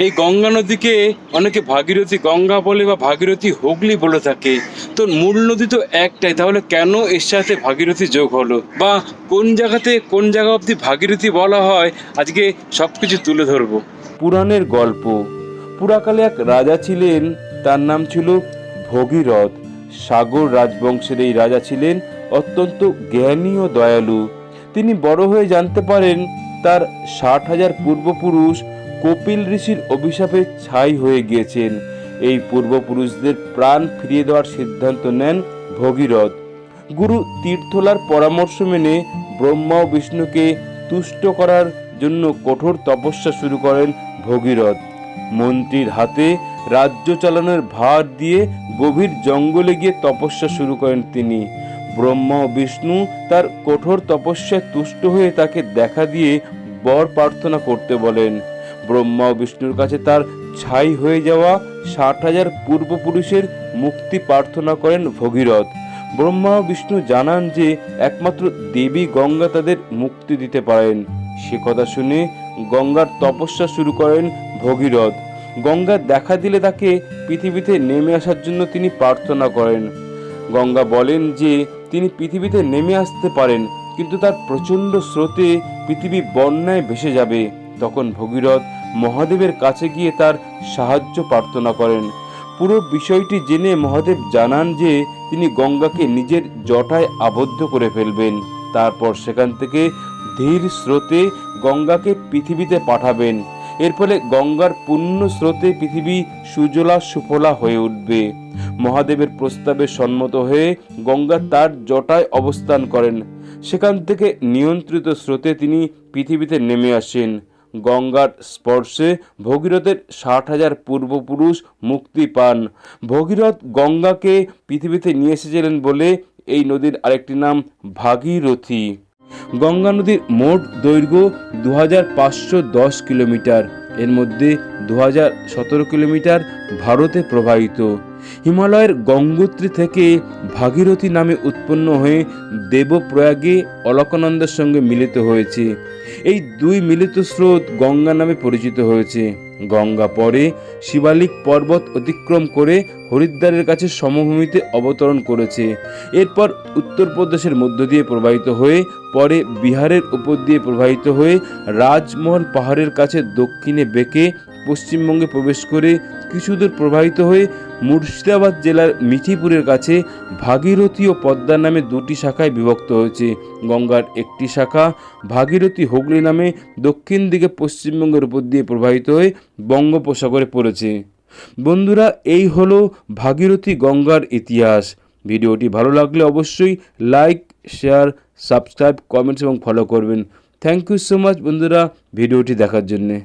এই গঙ্গা নদীকে অনেকে ভাগীরথী গঙ্গা বলে বা ভাগীরথী হুগলি বলে থাকে। তো মূল নদী তো একটাই, তাহলে কেন এর সাথে ভাগীরথী যোগ হলো? বা কোন জায়গাতে কোন জায়গা অবধি ভাগীরথী বলা হয়? আজকে সব কিছু তুলে ধরবো। পুরাণের গল্প। পুরাকালে এক রাজা ছিলেন, তার নাম ছিল ভগীরথ। সাগর রাজবংশের এই রাজা ছিলেন অত্যন্ত জ্ঞানী ও দয়ালু। তিনি বড় হয়ে জানতে পারেন, তার ষাট হাজার পূর্বপুরুষ কপিল ঋষির অভিশাপে ছাই হয়ে গিয়েছেন। এই পূর্বপুরুষদের প্রাণ ফিরিয়ে দেওয়ার সিদ্ধান্ত নেন ভগীরথ। গুরু তীর্থলার পরামর্শ মেনে ব্রহ্মা ও বিষ্ণুকে তুষ্ট করার জন্য কঠোর তপস্যা শুরু করেন ভগীরথ। মন্ত্রীর হাতে রাজ্য চালানোর ভার দিয়ে গভীর জঙ্গলে গিয়ে তপস্যা শুরু করেন তিনি। ব্রহ্মা ও বিষ্ণু তার কঠোর তপস্যায় তুষ্ট হয়ে তাকে দেখা দিয়ে বর প্রার্থনা করতে বলেন। ব্রহ্মা বিষ্ণুর কাছে তার ছাই হয়ে যাওয়া ষাট হাজার পূর্বপুরুষের মুক্তি প্রার্থনা করেন ভগীরথ। ব্রহ্মা বিষ্ণু জানান যে একমাত্র দেবী গঙ্গা তাদের মুক্তি দিতে পারেন। সে কথা শুনে গঙ্গার তপস্যা শুরু করেন ভগীরথ। গঙ্গা দেখা দিলে তাকে পৃথিবীতে নেমে আসার জন্য তিনি প্রার্থনা করেন। গঙ্গা বলেন যে তিনি পৃথিবীতে নেমে আসতে পারেন, কিন্তু তার প্রচণ্ড স্রোতে পৃথিবী বন্যায় ভেসে যাবে। তখন ভগীরথ মহাদেবের কাছে গিয়ে তার সাহায্য প্রার্থনা করেন। পুরো বিষয়টি জেনে মহাদেব জানান যে, তিনি গঙ্গাকে নিজের জটায় আবদ্ধ করে ফেলবেন। তারপর সেখান থেকে ধীর স্রোতে গঙ্গাকে পৃথিবীতে পাঠাবেন। এর ফলে গঙ্গার পূর্ণ স্রোতে পৃথিবী সুজলা সুফলা হয়ে উঠবে। মহাদেবের প্রস্তাবে সম্মত হয়ে গঙ্গা তার জটায় অবস্থান করেন। সেখান থেকে নিয়ন্ত্রিত স্রোতে তিনি পৃথিবীতে নেমে আসেন। গঙ্গার স্পর্শে ভগীরথের ষাট হাজার পূর্বপুরুষ মুক্তি পান। ভগীরথ গঙ্গাকে পৃথিবীতে নিয়ে এসেছিলেন বলে এই নদীর আরেকটি নাম ভাগীরথী। গঙ্গা নদীর মোট দৈর্ঘ্য দু হাজার পাঁচশো দশ কিলোমিটার। এর মধ্যে দু হাজার সতেরো কিলোমিটার ভারতে প্রবাহিত। হিমালয়ের গঙ্গোত্রী থেকে ভাগীরথী নামে উৎপন্ন হয়ে দেবপ্রয়াগে অলকানন্দের সঙ্গে মিলিত হয়েছে। এই দুই মিলিত স্রোত গঙ্গা নামে পরিচিত হয়েছে। গঙ্গা পরে শিবালিক পর্বত অতিক্রম করে হরিদ্বারের কাছে সমভূমিতে অবতরণ করেছে। এরপর উত্তরপ্রদেশের মধ্য দিয়ে প্রবাহিত হয়ে, পরে বিহারের উপর দিয়ে প্রবাহিত হয়ে রাজমহল পাহাড়ের কাছে দক্ষিণে বেঁকে পশ্চিমবঙ্গে প্রবেশ করে কিছু দূর প্রবাহিত হয়ে মুর্শিদাবাদ জেলার মিঠিপুরের কাছে ভাগীরথী ও পদ্মা নামে দুটি শাখায় বিভক্ত হয়েছে। গঙ্গার একটি শাখা ভাগীরথী হুগলি নামে দক্ষিণ দিকে পশ্চিমবঙ্গের উপর দিয়ে প্রবাহিত হয়ে বঙ্গোপসাগরে পড়েছে। বন্ধুরা, এই হলো ভাগীরথী গঙ্গার ইতিহাস। ভিডিওটি ভালো লাগলে অবশ্যই লাইক, শেয়ার, সাবস্ক্রাইব, কমেন্টস এবং ফলো করবেন। থ্যাংক ইউ সো মাচ বন্ধুরা ভিডিওটি দেখার জন্যে।